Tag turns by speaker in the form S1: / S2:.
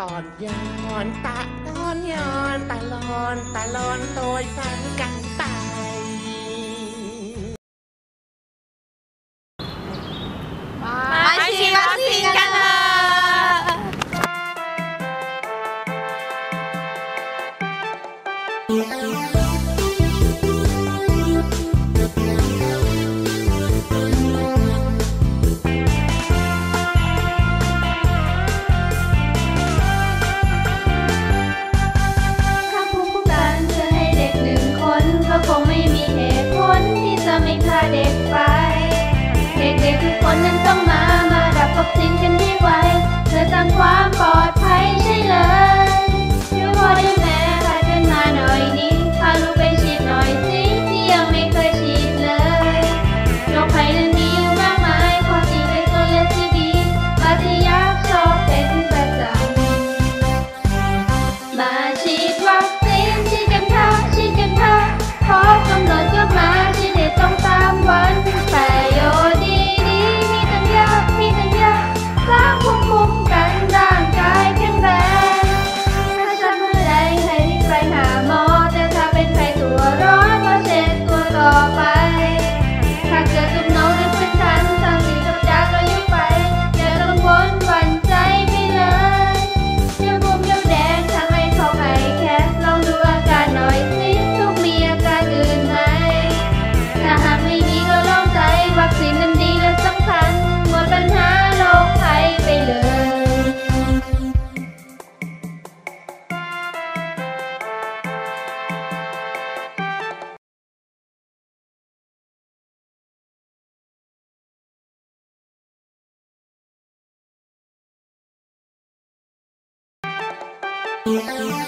S1: ตอนย้อนตะตอนย้อนตะลอนตะลอนโดยฟัน
S2: กัน
S3: ตไปมาฉีดวัคซีนกันเลย Bye bye.
S1: Música